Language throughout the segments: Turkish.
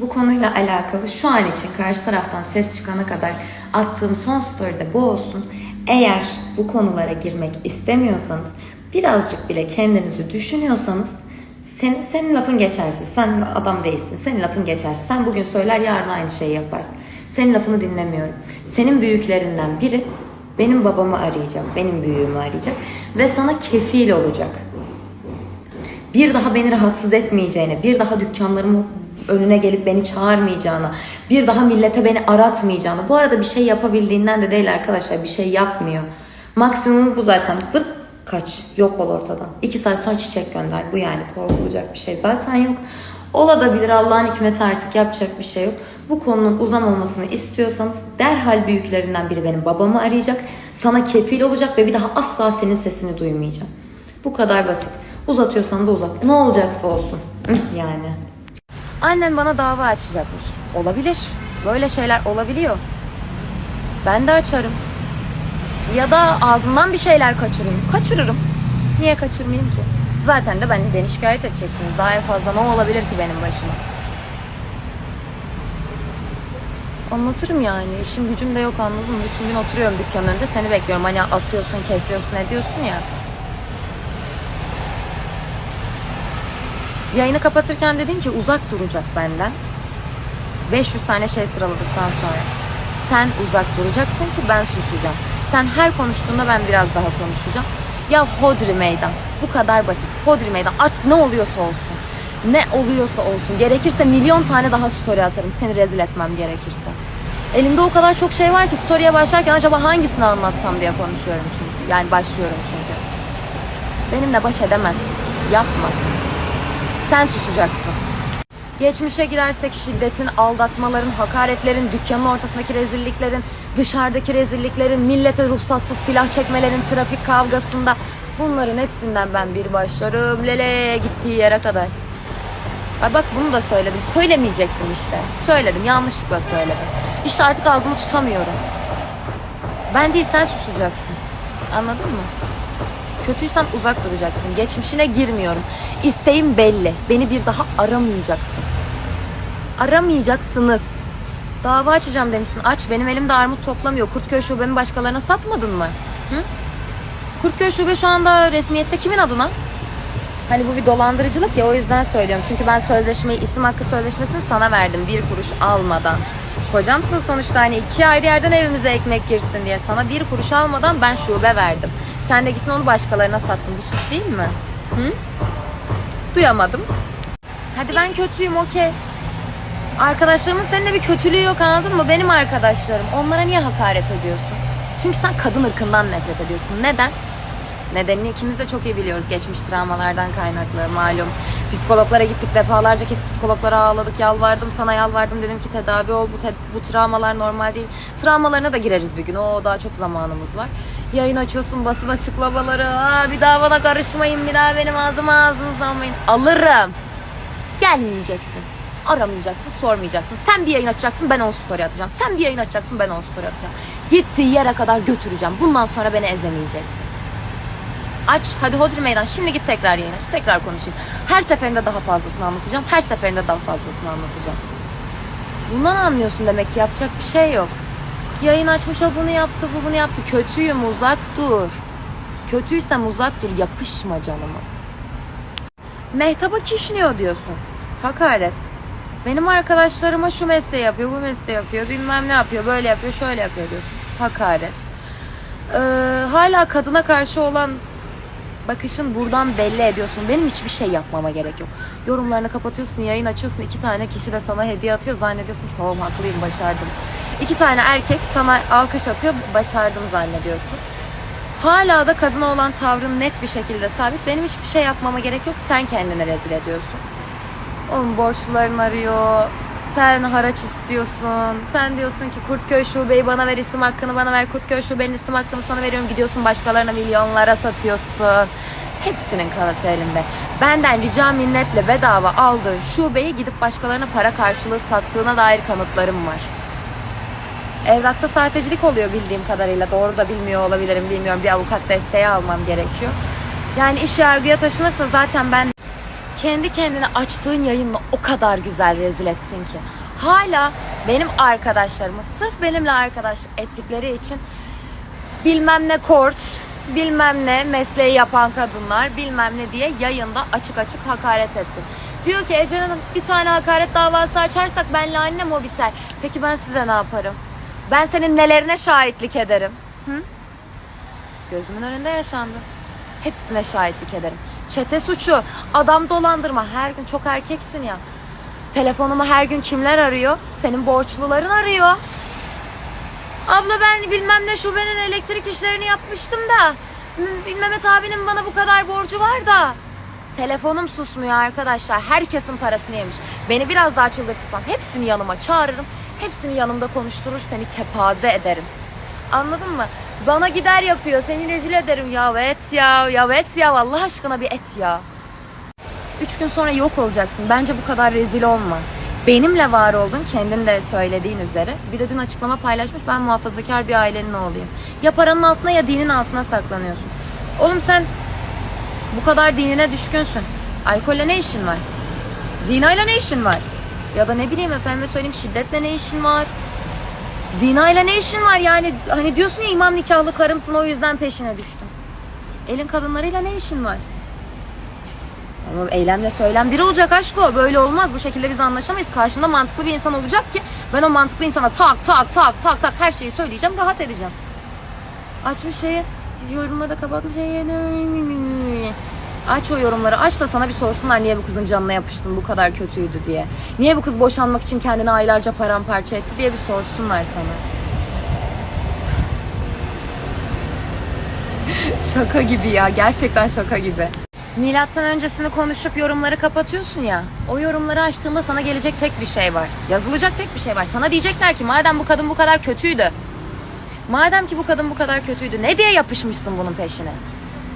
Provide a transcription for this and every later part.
Bu konuyla alakalı şu an için karşı taraftan ses çıkana kadar attığım son story'de bu olsun. Eğer bu konulara girmek istemiyorsanız, birazcık bile kendinizi düşünüyorsanız senin, senin lafın geçersiz. Sen adam değilsin. Senin lafın geçersiz. Sen bugün söyler yarın aynı şeyi yaparsın. Senin lafını dinlemiyorum. Senin büyüklerinden biri benim babamı arayacak. Benim büyüğümü arayacak. Ve sana kefil olacak bir daha beni rahatsız etmeyeceğine, bir daha dükkanlarımın önüne gelip beni çağırmayacağına, bir daha millete beni aratmayacağına. Bu arada bir şey yapabildiğinden de değil arkadaşlar. Bir şey yapmıyor. Maksimumu bu zaten. Vırt kaç. Yok ol ortadan. İki saat sonra çiçek gönder. Bu yani korkulacak bir şey zaten yok. Olabilir Allah'ın hikmeti artık yapacak bir şey yok. Bu konunun uzamamasını istiyorsanız derhal büyüklerinden biri benim babamı arayacak. Sana kefil olacak ve bir daha asla senin sesini duymayacağım. Bu kadar basit. Uzatıyorsan da uzat. Ne olacaksa olsun. Yani. Annem bana dava açacakmış. Olabilir. Böyle şeyler olabiliyor. Ben de açarım. Ya da ağzımdan bir şeyler kaçırırım. Kaçırırım. Niye kaçırmayayım ki? Zaten de ben, beni şikayet edeceksiniz. Daha en fazla ne olabilir ki benim başıma? Anlatırım yani. İşim gücüm de yok anladın mı? Bütün gün oturuyorum dükkanın önünde seni bekliyorum. Hani asıyorsun, kesiyorsun, ediyorsun ya. Yayını kapatırken dedin ki uzak duracak benden. 500 tane şey sıraladıktan sonra. Sen uzak duracaksın ki ben susacağım. Sen her konuştuğunda ben biraz daha konuşacağım. Ya hodri meydan. Bu kadar basit. Hodri meydan. Artık ne oluyorsa olsun. Ne oluyorsa olsun. Gerekirse milyon tane daha story atarım. Seni rezil etmem gerekirse. Elimde o kadar çok şey var ki story'e başlarken acaba hangisini anlatsam diye konuşuyorum çünkü. Yani başlıyorum çünkü. Benimle baş edemezsin. Yapma. Sen susacaksın. Geçmişe girersek şiddetin, aldatmaların, hakaretlerin, dükkanın ortasındaki rezilliklerin, dışarıdaki rezilliklerin, millete ruhsatsız silah çekmelerin, trafik kavgasında bunların hepsinden ben bir başlarım lele gittiği yere kadar. Ay bak bunu da söyledim. Söylemeyecektim işte. Söyledim. Yanlışlıkla söyledim. İşte artık ağzımı tutamıyorum. Ben değil sen susacaksın. Anladın mı? Kötüysen uzak duracaksın. Geçmişine girmiyorum. İsteğim belli. Beni bir daha aramayacaksın. Aramayacaksınız. Dava açacağım demişsin. Aç. Benim elimde armut toplamıyor. Kurtköy şubemi başkalarına satmadın mı? Hı? Kurtköy şube şu anda resmiyette kimin adına? Hani bu bir dolandırıcılık ya o yüzden söylüyorum. Çünkü ben sözleşmeyi, isim hakkı sözleşmesini sana verdim bir kuruş almadan. Kocamsın sonuçta hani iki ayrı yerden evimize ekmek girsin diye sana bir kuruş almadan ben şube verdim. Sen de gittin onu başkalarına sattın. Bu suç değil mi? Hı? Duyamadım. Hadi ben kötüyüm okey. Arkadaşlarımın seninle bir kötülüğü yok anladın mı? Benim arkadaşlarım. Onlara niye hakaret ediyorsun? Çünkü sen kadın ırkından nefret ediyorsun. Neden? Nedenini ikimiz de çok iyi biliyoruz. Geçmiş travmalardan kaynaklı malum. Psikologlara gittik defalarca kez psikologlara ağladık. Yalvardım sana yalvardım dedim ki tedavi ol. Bu, te- bu travmalar normal değil. Travmalarına da gireriz bir gün. O daha çok zamanımız var. Yayın açıyorsun basın açıklamaları. Aa, bir daha bana karışmayın. Bir daha benim ağzıma ağzınızı almayın. Alırım. Gelmeyeceksin. Aramayacaksın, sormayacaksın. Sen bir yayın açacaksın, ben on story atacağım. Sen bir yayın açacaksın, ben on story atacağım. Gittiği yere kadar götüreceğim. Bundan sonra beni ezemeyeceksin. Aç, hadi hodri meydan. Şimdi git tekrar yayın aç. Tekrar konuşayım. Her seferinde daha fazlasını anlatacağım. Her seferinde daha fazlasını anlatacağım. Bundan anlıyorsun demek ki yapacak bir şey yok. Yayın açmış o bunu yaptı, bu bunu yaptı. Kötüyüm, uzak dur. Kötüysem uzak dur, yapışma canıma. Mehtap'a kişniyor diyorsun. Hakaret. Benim arkadaşlarıma şu mesleği yapıyor, bu mesleği yapıyor, bilmem ne yapıyor, böyle yapıyor, şöyle yapıyor diyorsun. Hakaret. Ee, hala kadına karşı olan bakışın buradan belli ediyorsun. Benim hiçbir şey yapmama gerek yok. Yorumlarını kapatıyorsun, yayın açıyorsun. iki tane kişi de sana hediye atıyor. Zannediyorsun ki tamam haklıyım, başardım. İki tane erkek sana alkış atıyor, başardım zannediyorsun. Hala da kadına olan tavrın net bir şekilde sabit. Benim hiçbir şey yapmama gerek yok. Sen kendini rezil ediyorsun. Onun borçluların arıyor. Sen haraç istiyorsun. Sen diyorsun ki Kurtköy Şube'yi bana ver isim hakkını bana ver. Kurtköy Şube'nin isim hakkını sana veriyorum. Gidiyorsun başkalarına milyonlara satıyorsun. Hepsinin kanıtı elinde. Benden rica minnetle bedava aldığın şubeyi gidip başkalarına para karşılığı sattığına dair kanıtlarım var. Evrakta sahtecilik oluyor bildiğim kadarıyla. Doğru da bilmiyor olabilirim bilmiyorum. Bir avukat desteği almam gerekiyor. Yani iş yargıya taşınırsa zaten ben kendi kendine açtığın yayınla o kadar güzel rezil ettin ki. Hala benim arkadaşlarımı sırf benimle arkadaşlık ettikleri için bilmem ne kort, bilmem ne mesleği yapan kadınlar bilmem ne diye yayında açık açık hakaret ettin. Diyor ki Ece Hanım bir tane hakaret davası açarsak benle annem o biter. Peki ben size ne yaparım? Ben senin nelerine şahitlik ederim? Hı? Gözümün önünde yaşandı. Hepsine şahitlik ederim. Çete suçu, adam dolandırma. Her gün çok erkeksin ya. Telefonumu her gün kimler arıyor? Senin borçluların arıyor. Abla ben bilmem ne şubenin elektrik işlerini yapmıştım da. Mehmet abinin bana bu kadar borcu var da. Telefonum susmuyor arkadaşlar. Herkesin parasını yemiş. Beni biraz daha çıldırtırsan hepsini yanıma çağırırım. Hepsini yanımda konuşturur seni kepaze ederim. Anladın mı? Bana gider yapıyor. Seni rezil ederim. Ya et ya. Ya et ya. Allah aşkına bir et ya. Üç gün sonra yok olacaksın. Bence bu kadar rezil olma. Benimle var oldun kendin de söylediğin üzere. Bir de dün açıklama paylaşmış ben muhafazakar bir ailenin oğluyum. Ya paranın altına ya dinin altına saklanıyorsun. Oğlum sen bu kadar dinine düşkünsün. Alkolle ne işin var? Zinayla ne işin var? Ya da ne bileyim efendime söyleyeyim şiddetle ne işin var? Zinayla ne işin var yani? Hani diyorsun ya imam nikahlı karımsın o yüzden peşine düştüm. Elin kadınlarıyla ne işin var? Ama eylemle söylem bir olacak aşko. Böyle olmaz. Bu şekilde biz anlaşamayız. Karşımda mantıklı bir insan olacak ki ben o mantıklı insana tak tak tak tak tak her şeyi söyleyeceğim. Rahat edeceğim. Açmış şeyi yorumları da kapatmış şeyi. Aç o yorumları. Aç da sana bir sorsunlar niye bu kızın canına yapıştın bu kadar kötüydü diye. Niye bu kız boşanmak için kendini aylarca paramparça etti diye bir sorsunlar sana. şaka gibi ya. Gerçekten şaka gibi. Milattan öncesini konuşup yorumları kapatıyorsun ya. O yorumları açtığında sana gelecek tek bir şey var. Yazılacak tek bir şey var. Sana diyecekler ki madem bu kadın bu kadar kötüydü. Madem ki bu kadın bu kadar kötüydü ne diye yapışmışsın bunun peşine?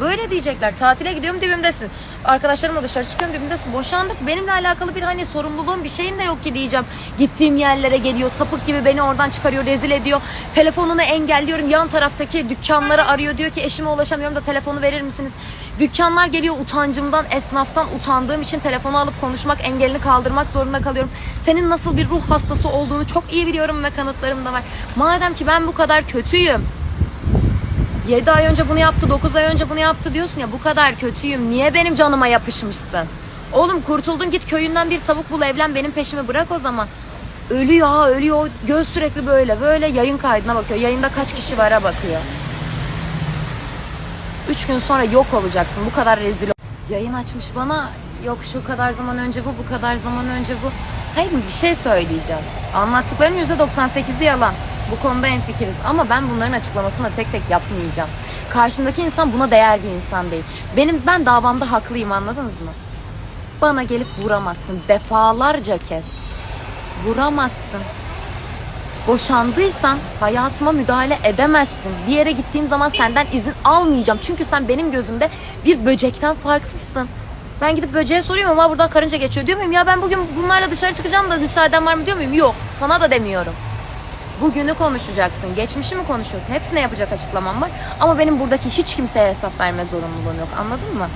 Böyle diyecekler. Tatile gidiyorum dibimdesin. Arkadaşlarımla dışarı çıkıyorum dibimdesin. Boşandık. Benimle alakalı bir hani sorumluluğum bir şeyin de yok ki diyeceğim. Gittiğim yerlere geliyor. Sapık gibi beni oradan çıkarıyor. Rezil ediyor. Telefonunu engelliyorum. Yan taraftaki dükkanları arıyor. Diyor ki eşime ulaşamıyorum da telefonu verir misiniz? Dükkanlar geliyor utancımdan, esnaftan utandığım için telefonu alıp konuşmak, engelini kaldırmak zorunda kalıyorum. Senin nasıl bir ruh hastası olduğunu çok iyi biliyorum ve kanıtlarım da var. Madem ki ben bu kadar kötüyüm. 7 ay önce bunu yaptı, 9 ay önce bunu yaptı diyorsun ya bu kadar kötüyüm. Niye benim canıma yapışmışsın? Oğlum kurtuldun git köyünden bir tavuk bul evlen benim peşimi bırak o zaman. Ölüyor ha ölüyor. Göz sürekli böyle böyle yayın kaydına bakıyor. Yayında kaç kişi vara bakıyor. Üç gün sonra yok olacaksın. Bu kadar rezil Yayın açmış bana. Yok şu kadar zaman önce bu, bu kadar zaman önce bu. Hayır bir şey söyleyeceğim. Anlattıklarım %98'i yalan. Bu konuda en fikiriz. Ama ben bunların açıklamasını da tek tek yapmayacağım. Karşındaki insan buna değer bir insan değil. Benim ben davamda haklıyım anladınız mı? Bana gelip vuramazsın. Defalarca kez. Vuramazsın. Boşandıysan hayatıma müdahale edemezsin. Bir yere gittiğim zaman senden izin almayacağım. Çünkü sen benim gözümde bir böcekten farksızsın. Ben gidip böceğe soruyorum ama buradan karınca geçiyor diyor muyum? Ya ben bugün bunlarla dışarı çıkacağım da müsaaden var mı diyor muyum? Yok. Sana da demiyorum. Bugünü konuşacaksın. Geçmişi mi konuşuyorsun? Hepsine yapacak açıklamam var. Ama benim buradaki hiç kimseye hesap verme zorunluluğum yok. Anladın mı?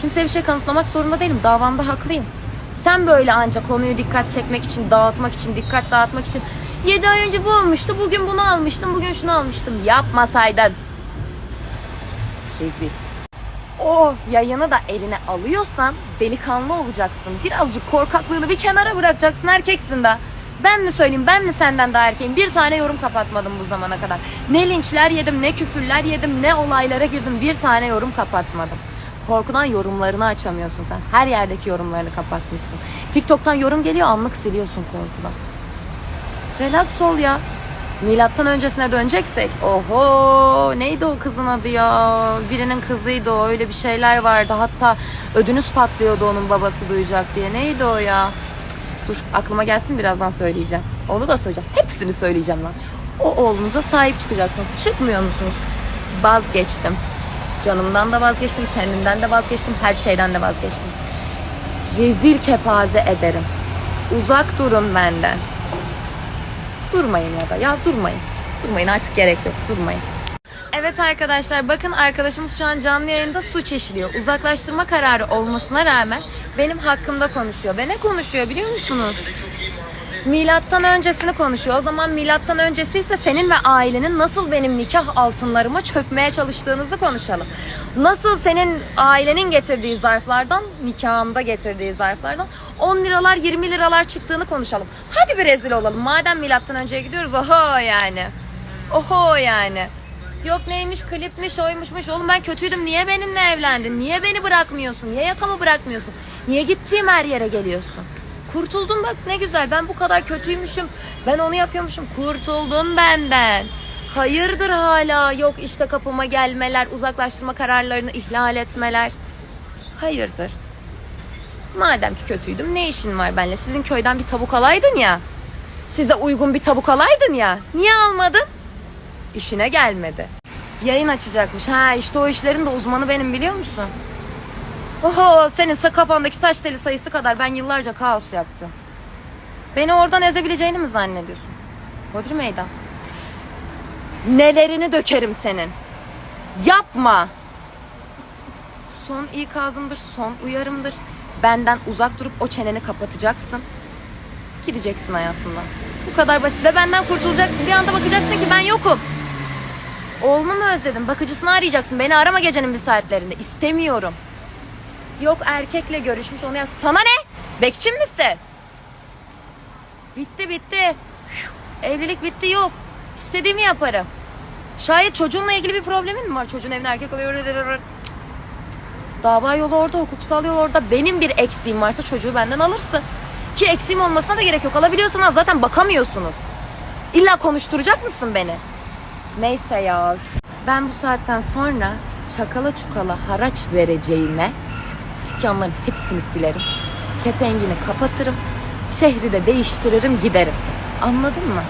Kimseye bir şey kanıtlamak zorunda değilim. Davamda haklıyım. Sen böyle ancak konuyu dikkat çekmek için, dağıtmak için, dikkat dağıtmak için 7 ay önce bu olmuştu, bugün bunu almıştım, bugün şunu almıştım. Yapmasaydın. Rezil. O yayını da eline alıyorsan delikanlı olacaksın. Birazcık korkaklığını bir kenara bırakacaksın. Erkeksin de. Ben mi söyleyeyim ben mi senden daha erkeğim? Bir tane yorum kapatmadım bu zamana kadar. Ne linçler yedim ne küfürler yedim ne olaylara girdim. Bir tane yorum kapatmadım. Korkudan yorumlarını açamıyorsun sen. Her yerdeki yorumlarını kapatmışsın. TikTok'tan yorum geliyor anlık siliyorsun korkudan. Relax ol ya. Milattan öncesine döneceksek. Oho neydi o kızın adı ya? Birinin kızıydı o öyle bir şeyler vardı. Hatta ödünüz patlıyordu onun babası duyacak diye. Neydi o ya? Dur aklıma gelsin birazdan söyleyeceğim. Onu da söyleyeceğim. Hepsini söyleyeceğim lan. O oğlunuza sahip çıkacaksınız. Çıkmıyor musunuz? Vazgeçtim. Canımdan da vazgeçtim, kendimden de vazgeçtim, her şeyden de vazgeçtim. Rezil kepaze ederim. Uzak durun benden. Durmayın ya da ya durmayın. Durmayın artık gerek yok durmayın. Evet arkadaşlar bakın arkadaşımız şu an canlı yayında suç işliyor. Uzaklaştırma kararı olmasına rağmen benim hakkımda konuşuyor. Ve ne konuşuyor biliyor musunuz? Milattan öncesini konuşuyor. O zaman milattan öncesi ise senin ve ailenin nasıl benim nikah altınlarıma çökmeye çalıştığınızı konuşalım. Nasıl senin ailenin getirdiği zarflardan, nikahımda getirdiği zarflardan 10 liralar 20 liralar çıktığını konuşalım. Hadi bir rezil olalım. Madem milattan önceye gidiyoruz oho yani. Oho yani. Yok neymiş klipmiş oymuşmuş oğlum ben kötüydüm. Niye benimle evlendin? Niye beni bırakmıyorsun? Niye yakamı bırakmıyorsun? Niye gittiğim her yere geliyorsun? Kurtuldun bak ne güzel. Ben bu kadar kötüymüşüm. Ben onu yapıyormuşum. Kurtuldun benden. Hayırdır hala? Yok işte kapıma gelmeler uzaklaştırma kararlarını ihlal etmeler. Hayırdır? Madem ki kötüydüm ne işin var benimle? Sizin köyden bir tavuk alaydın ya. Size uygun bir tavuk alaydın ya. Niye almadın işine gelmedi. Yayın açacakmış. Ha işte o işlerin de uzmanı benim biliyor musun? Oho senin kafandaki saç teli sayısı kadar ben yıllarca kaos yaptım. Beni oradan ezebileceğini mi zannediyorsun? Hodri meydan. Nelerini dökerim senin. Yapma. Son ikazımdır, son uyarımdır. Benden uzak durup o çeneni kapatacaksın. Gideceksin hayatından. Bu kadar basit ve benden kurtulacaksın. Bir anda bakacaksın ki ben yokum. Oğlunu mu özledin? Bakıcısını arayacaksın. Beni arama gecenin bir saatlerinde. İstemiyorum. Yok erkekle görüşmüş onu yap. Sana ne? Bekçin misin? Bitti bitti. Evlilik bitti yok. İstediğimi yaparım. Şayet çocuğunla ilgili bir problemin mi var? Çocuğun evine erkek oluyor. Dava yolu orada, hukuksal yol orada. Benim bir eksiğim varsa çocuğu benden alırsın. Ki eksiğim olmasına da gerek yok. Alabiliyorsan al zaten bakamıyorsunuz. İlla konuşturacak mısın beni? Neyse ya. Ben bu saatten sonra çakala çukala haraç vereceğime dükkanların hepsini silerim. Kepengini kapatırım. Şehri de değiştiririm giderim. Anladın mı?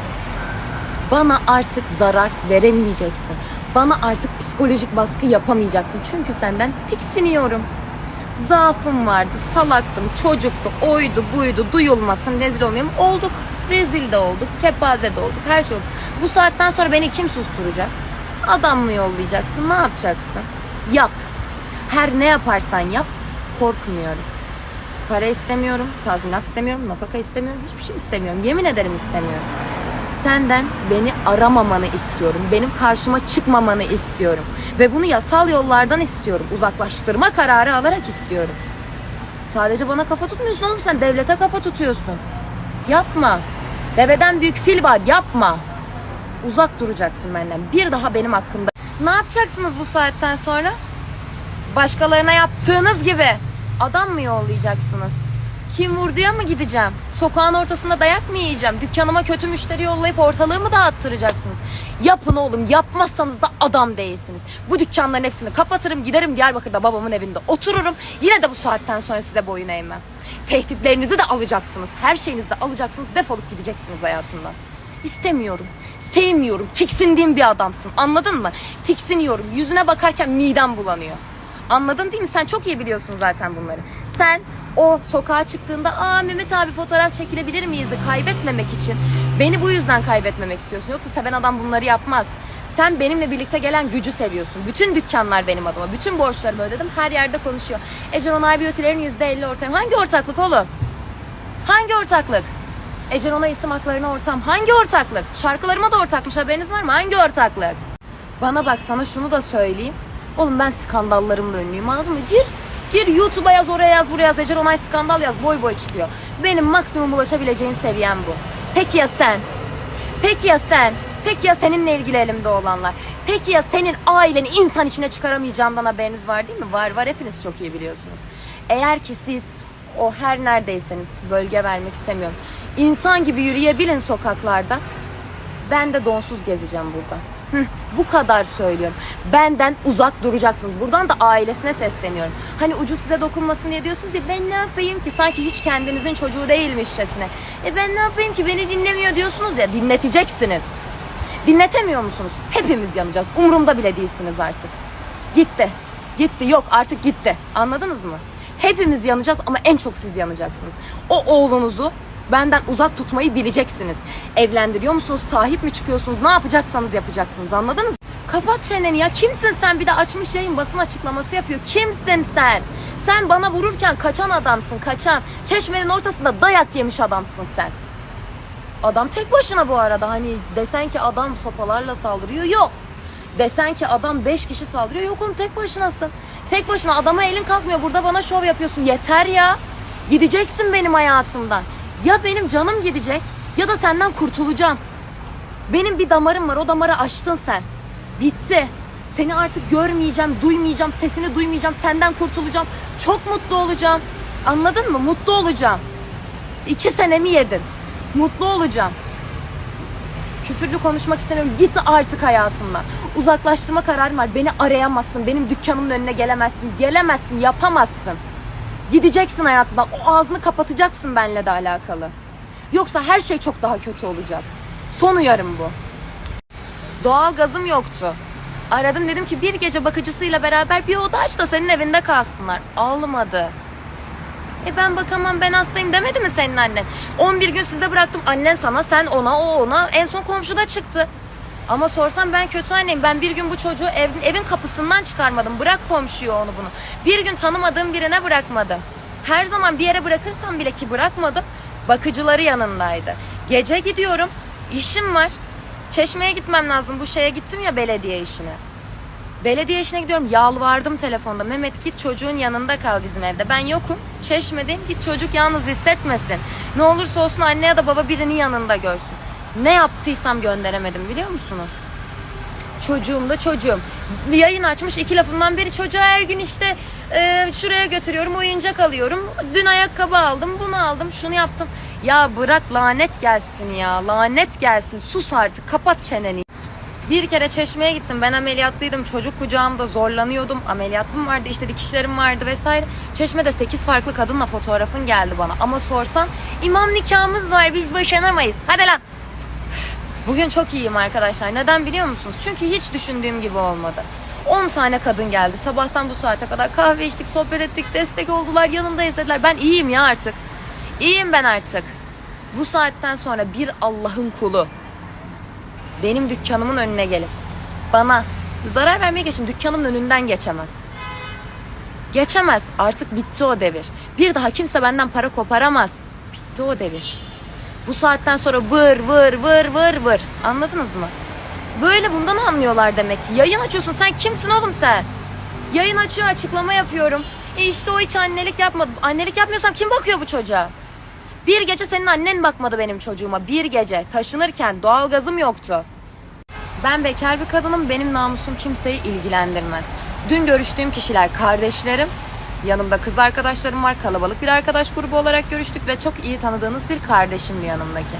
Bana artık zarar veremeyeceksin. Bana artık psikolojik baskı yapamayacaksın. Çünkü senden tiksiniyorum. Zaafım vardı, salaktım, çocuktu, oydu, buydu, duyulmasın, rezil olmayalım. Olduk. Rezil de olduk, kepaze de olduk, her şey oldu. Bu saatten sonra beni kim susturacak? Adam mı yollayacaksın, ne yapacaksın? Yap. Her ne yaparsan yap, korkmuyorum. Para istemiyorum, tazminat istemiyorum, nafaka istemiyorum, hiçbir şey istemiyorum. Yemin ederim istemiyorum. Senden beni aramamanı istiyorum. Benim karşıma çıkmamanı istiyorum. Ve bunu yasal yollardan istiyorum. Uzaklaştırma kararı alarak istiyorum. Sadece bana kafa tutmuyorsun oğlum sen devlete kafa tutuyorsun. Yapma. Deveden büyük fil var yapma. Uzak duracaksın benden. Bir daha benim hakkımda. Ne yapacaksınız bu saatten sonra? Başkalarına yaptığınız gibi adam mı yollayacaksınız? Kim vurduya mı gideceğim? Sokağın ortasında dayak mı yiyeceğim? Dükkanıma kötü müşteri yollayıp ortalığı mı dağıttıracaksınız? Yapın oğlum yapmazsanız da adam değilsiniz. Bu dükkanların hepsini kapatırım giderim Diyarbakır'da babamın evinde otururum. Yine de bu saatten sonra size boyun eğmem. Tehditlerinizi de alacaksınız. Her şeyinizi de alacaksınız. Defolup gideceksiniz hayatımdan. İstemiyorum. Sevmiyorum. Tiksindiğim bir adamsın. Anladın mı? Tiksiniyorum. Yüzüne bakarken midem bulanıyor. Anladın değil mi? Sen çok iyi biliyorsun zaten bunları. Sen o sokağa çıktığında aa Mehmet abi fotoğraf çekilebilir miyiz'i kaybetmemek için beni bu yüzden kaybetmemek istiyorsun. Yoksa seven adam bunları yapmaz. Sen benimle birlikte gelen gücü seviyorsun. Bütün dükkanlar benim adıma. Bütün borçlarımı ödedim. Her yerde konuşuyor. Ece Onay Beauty'lerin %50 ortağım. Hangi ortaklık oğlum? Hangi ortaklık? Ece Onay isim haklarına ortağım. Hangi ortaklık? Şarkılarıma da ortakmış haberiniz var mı? Hangi ortaklık? Bana bak sana şunu da söyleyeyim. Oğlum ben skandallarımla ünlüyüm anladın mı? Gir, gir YouTube'a yaz, oraya yaz, buraya yaz. Ece Onay skandal yaz, boy boy çıkıyor. Benim maksimum ulaşabileceğin seviyem bu. Peki ya sen? Peki ya sen? Peki ya seninle ilgili elimde olanlar? Peki ya senin aileni insan içine çıkaramayacağımdan haberiniz var değil mi? Var var hepiniz çok iyi biliyorsunuz. Eğer ki siz o her neredeyseniz bölge vermek istemiyorum. İnsan gibi yürüyebilin sokaklarda. Ben de donsuz gezeceğim burada. Hı, bu kadar söylüyorum. Benden uzak duracaksınız. Buradan da ailesine sesleniyorum. Hani ucu size dokunmasın diye diyorsunuz ya ben ne yapayım ki sanki hiç kendinizin çocuğu değilmişçesine. E ben ne yapayım ki beni dinlemiyor diyorsunuz ya dinleteceksiniz. Dinletemiyor musunuz? Hepimiz yanacağız. Umurumda bile değilsiniz artık. Gitti. Gitti. Yok artık gitti. Anladınız mı? Hepimiz yanacağız ama en çok siz yanacaksınız. O oğlunuzu benden uzak tutmayı bileceksiniz. Evlendiriyor musunuz? Sahip mi çıkıyorsunuz? Ne yapacaksanız yapacaksınız. Anladınız? Kapat çeneni ya. Kimsin sen? Bir de açmış yayın basın açıklaması yapıyor. Kimsin sen? Sen bana vururken kaçan adamsın, kaçan. Çeşmenin ortasında dayak yemiş adamsın sen. Adam tek başına bu arada. Hani desen ki adam sopalarla saldırıyor. Yok. Desen ki adam 5 kişi saldırıyor. Yok oğlum tek başınasın. Tek başına adama elin kalkmıyor. Burada bana şov yapıyorsun. Yeter ya. Gideceksin benim hayatımdan. Ya benim canım gidecek ya da senden kurtulacağım. Benim bir damarım var. O damarı açtın sen. Bitti. Seni artık görmeyeceğim, duymayacağım, sesini duymayacağım. Senden kurtulacağım. Çok mutlu olacağım. Anladın mı? Mutlu olacağım. İki senemi yedin. Mutlu olacağım. Küfürlü konuşmak istemiyorum. Git artık hayatımdan. Uzaklaştırma kararım var. Beni arayamazsın. Benim dükkanımın önüne gelemezsin. Gelemezsin. Yapamazsın. Gideceksin hayatından. O ağzını kapatacaksın benle de alakalı. Yoksa her şey çok daha kötü olacak. Son uyarım bu. Doğal gazım yoktu. Aradım dedim ki bir gece bakıcısıyla beraber bir oda aç da senin evinde kalsınlar. Almadı. E ben bakamam ben hastayım demedi mi senin annen? 11 gün size bıraktım annen sana sen ona o ona en son komşuda çıktı. Ama sorsam ben kötü anneyim. Ben bir gün bu çocuğu evin, evin kapısından çıkarmadım. Bırak komşuyu onu bunu. Bir gün tanımadığım birine bırakmadım. Her zaman bir yere bırakırsam bile ki bırakmadım. Bakıcıları yanındaydı. Gece gidiyorum. işim var. Çeşmeye gitmem lazım. Bu şeye gittim ya belediye işine. Belediye işine gidiyorum. Yalvardım telefonda. Mehmet git çocuğun yanında kal bizim evde. Ben yokum. Çeşmedeyim. Git çocuk yalnız hissetmesin. Ne olursa olsun anne ya da baba birini yanında görsün. Ne yaptıysam gönderemedim biliyor musunuz? Çocuğum da çocuğum. Yayın açmış iki lafından beri çocuğa her gün işte e, şuraya götürüyorum oyuncak alıyorum. Dün ayakkabı aldım bunu aldım şunu yaptım. Ya bırak lanet gelsin ya lanet gelsin sus artık kapat çeneni. Bir kere çeşmeye gittim. Ben ameliyatlıydım. Çocuk kucağımda zorlanıyordum. Ameliyatım vardı, işte dikişlerim vardı vesaire. Çeşmede 8 farklı kadınla fotoğrafın geldi bana. Ama sorsan imam nikahımız var biz boşanamayız. Hadi lan. Bugün çok iyiyim arkadaşlar. Neden biliyor musunuz? Çünkü hiç düşündüğüm gibi olmadı. 10 tane kadın geldi. Sabahtan bu saate kadar kahve içtik, sohbet ettik, destek oldular, yanındayız dediler. Ben iyiyim ya artık. İyiyim ben artık. Bu saatten sonra bir Allah'ın kulu benim dükkanımın önüne gelip bana zarar vermeye geçin dükkanımın önünden geçemez. Geçemez. Artık bitti o devir. Bir daha kimse benden para koparamaz. Bitti o devir. Bu saatten sonra vır vır vır vır vır. Anladınız mı? Böyle bundan anlıyorlar demek. Yayın açıyorsun. Sen kimsin oğlum sen? Yayın açıyor açıklama yapıyorum. E işte o hiç annelik yapmadı. Annelik yapmıyorsam kim bakıyor bu çocuğa? Bir gece senin annen bakmadı benim çocuğuma. Bir gece. Taşınırken doğalgazım yoktu. Ben bekar bir kadınım. Benim namusum kimseyi ilgilendirmez. Dün görüştüğüm kişiler kardeşlerim. Yanımda kız arkadaşlarım var. Kalabalık bir arkadaş grubu olarak görüştük ve çok iyi tanıdığınız bir kardeşimdi yanımdaki.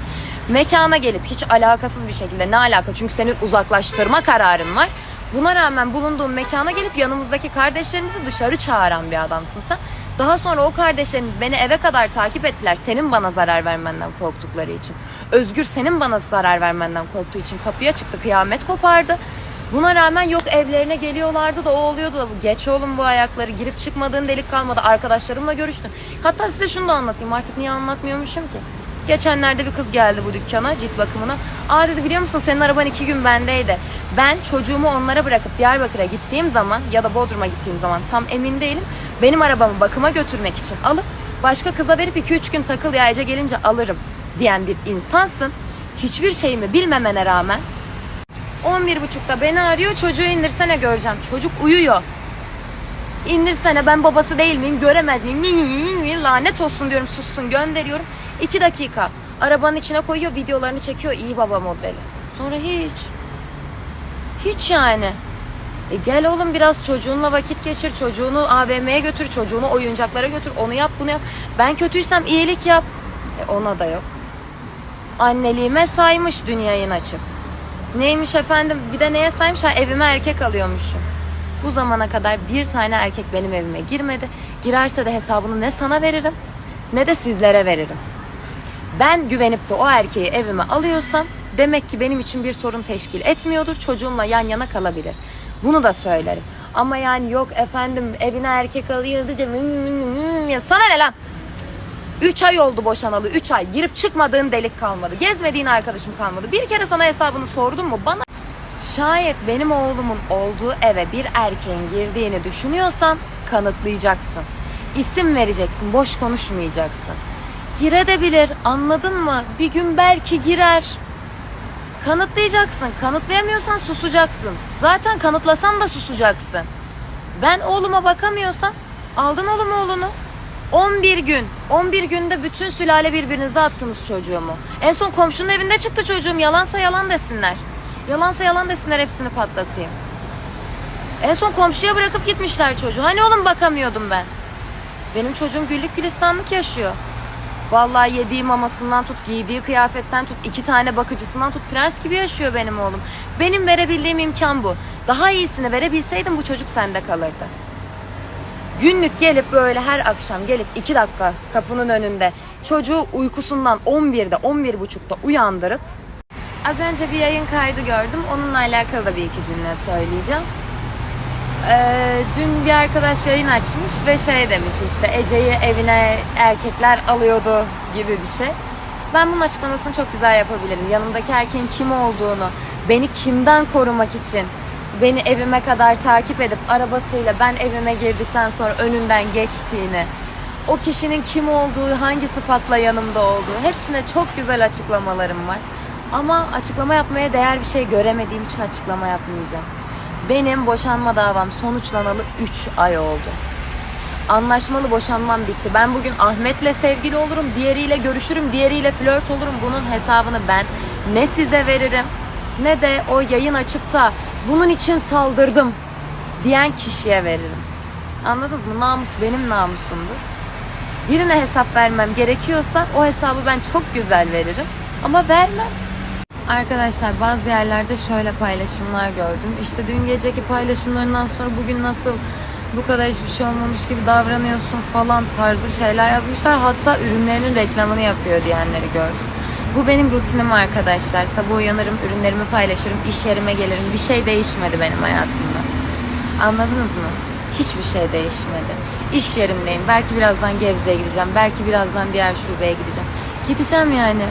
Mekana gelip hiç alakasız bir şekilde ne alaka çünkü senin uzaklaştırma kararın var. Buna rağmen bulunduğum mekana gelip yanımızdaki kardeşlerimizi dışarı çağıran bir adamsın sen. Daha sonra o kardeşlerimiz beni eve kadar takip ettiler. Senin bana zarar vermenden korktukları için. Özgür senin bana zarar vermenden korktuğu için kapıya çıktı. Kıyamet kopardı. Buna rağmen yok evlerine geliyorlardı da o oluyordu da geç oğlum bu ayakları girip çıkmadığın delik kalmadı. Arkadaşlarımla görüştün. Hatta size şunu da anlatayım artık niye anlatmıyormuşum ki. Geçenlerde bir kız geldi bu dükkana cilt bakımına. Aa dedi biliyor musun senin araban iki gün bendeydi. Ben çocuğumu onlara bırakıp Diyarbakır'a gittiğim zaman ya da Bodrum'a gittiğim zaman tam emin değilim. Benim arabamı bakıma götürmek için alıp başka kıza verip 2-3 gün takıl ya gelince alırım diyen bir insansın. Hiçbir şeyimi bilmemene rağmen 11.30'da beni arıyor çocuğu indirsene göreceğim. Çocuk uyuyor. İndirsene ben babası değil miyim göremez miyim? Mi, mi, mi, mi, Lanet olsun diyorum sussun gönderiyorum. 2 dakika arabanın içine koyuyor videolarını çekiyor iyi baba modeli. Sonra hiç. Hiç yani. E gel oğlum biraz çocuğunla vakit geçir. Çocuğunu AVM'ye götür. Çocuğunu oyuncaklara götür. Onu yap bunu yap. Ben kötüysem iyilik yap. E ona da yok. Anneliğime saymış dünyayı açıp. Neymiş efendim bir de neye saymış ha evime erkek alıyormuşum. Bu zamana kadar bir tane erkek benim evime girmedi. Girerse de hesabını ne sana veririm ne de sizlere veririm. Ben güvenip de o erkeği evime alıyorsam demek ki benim için bir sorun teşkil etmiyordur. Çocuğumla yan yana kalabilir. Bunu da söylerim. Ama yani yok efendim evine erkek alıyordu da sana ne lan? 3 ay oldu boşanalı 3 ay. Girip çıkmadığın delik kalmadı. Gezmediğin arkadaşım kalmadı. Bir kere sana hesabını sordum mu? Bana Şayet benim oğlumun olduğu eve bir erkeğin girdiğini düşünüyorsan kanıtlayacaksın. İsim vereceksin, boş konuşmayacaksın. Girebilir, anladın mı? Bir gün belki girer. Kanıtlayacaksın. Kanıtlayamıyorsan susacaksın. Zaten kanıtlasan da susacaksın. Ben oğluma bakamıyorsam aldın oğlum oğlunu. 11 gün. 11 günde bütün sülale birbirinize attınız çocuğumu. En son komşunun evinde çıktı çocuğum. Yalansa yalan desinler. Yalansa yalan desinler hepsini patlatayım. En son komşuya bırakıp gitmişler çocuğu. Hani oğlum bakamıyordum ben. Benim çocuğum güllük gülistanlık yaşıyor. Vallahi yediği mamasından tut, giydiği kıyafetten tut, iki tane bakıcısından tut, prens gibi yaşıyor benim oğlum. Benim verebildiğim imkan bu. Daha iyisini verebilseydim bu çocuk sende kalırdı. Günlük gelip böyle her akşam gelip iki dakika kapının önünde çocuğu uykusundan 11'de 11.30'da uyandırıp az önce bir yayın kaydı gördüm. Onunla alakalı da bir iki cümle söyleyeceğim. Ee, dün bir arkadaş yayın açmış ve şey demiş işte Ece'yi evine erkekler alıyordu gibi bir şey. Ben bunun açıklamasını çok güzel yapabilirim. Yanımdaki erkeğin kim olduğunu, beni kimden korumak için beni evime kadar takip edip arabasıyla ben evime girdikten sonra önünden geçtiğini, o kişinin kim olduğu, hangi sıfatla yanımda olduğu hepsine çok güzel açıklamalarım var. Ama açıklama yapmaya değer bir şey göremediğim için açıklama yapmayacağım. Benim boşanma davam sonuçlanalı 3 ay oldu. Anlaşmalı boşanmam bitti. Ben bugün Ahmet'le sevgili olurum, diğeriyle görüşürüm, diğeriyle flört olurum. Bunun hesabını ben ne size veririm ne de o yayın açıp da bunun için saldırdım diyen kişiye veririm. Anladınız mı? Namus benim namusumdur. Birine hesap vermem gerekiyorsa o hesabı ben çok güzel veririm. Ama vermem. Arkadaşlar bazı yerlerde şöyle paylaşımlar gördüm. İşte dün geceki paylaşımlarından sonra bugün nasıl bu kadar hiçbir şey olmamış gibi davranıyorsun falan tarzı şeyler yazmışlar. Hatta ürünlerinin reklamını yapıyor diyenleri gördüm. Bu benim rutinim arkadaşlar. Sabah uyanırım, ürünlerimi paylaşırım, iş yerime gelirim. Bir şey değişmedi benim hayatımda. Anladınız mı? Hiçbir şey değişmedi. İş yerimdeyim. Belki birazdan Gebze'ye gideceğim. Belki birazdan diğer şubeye gideceğim. Gideceğim yani.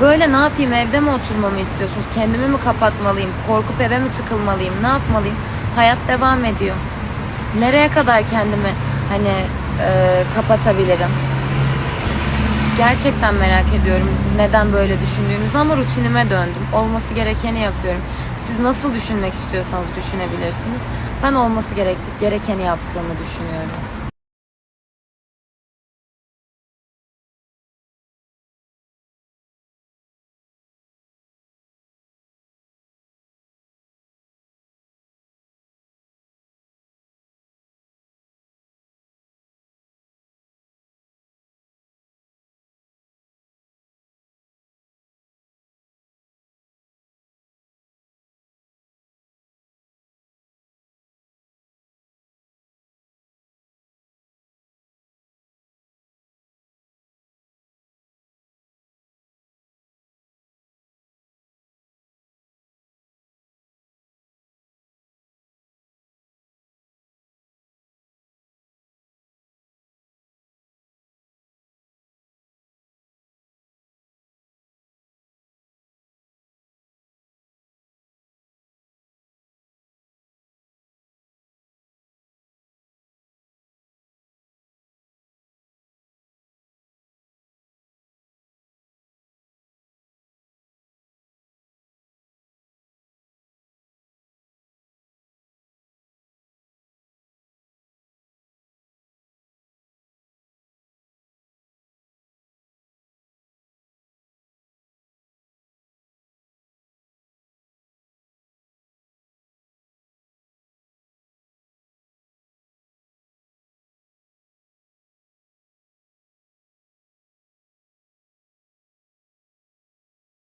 Böyle ne yapayım evde mi oturmamı istiyorsunuz? Kendimi mi kapatmalıyım? Korkup eve mi tıkılmalıyım? Ne yapmalıyım? Hayat devam ediyor. Nereye kadar kendimi hani e, kapatabilirim? Gerçekten merak ediyorum neden böyle düşündüğünüzü ama rutinime döndüm. Olması gerekeni yapıyorum. Siz nasıl düşünmek istiyorsanız düşünebilirsiniz. Ben olması gerekti, gerekeni yaptığımı düşünüyorum.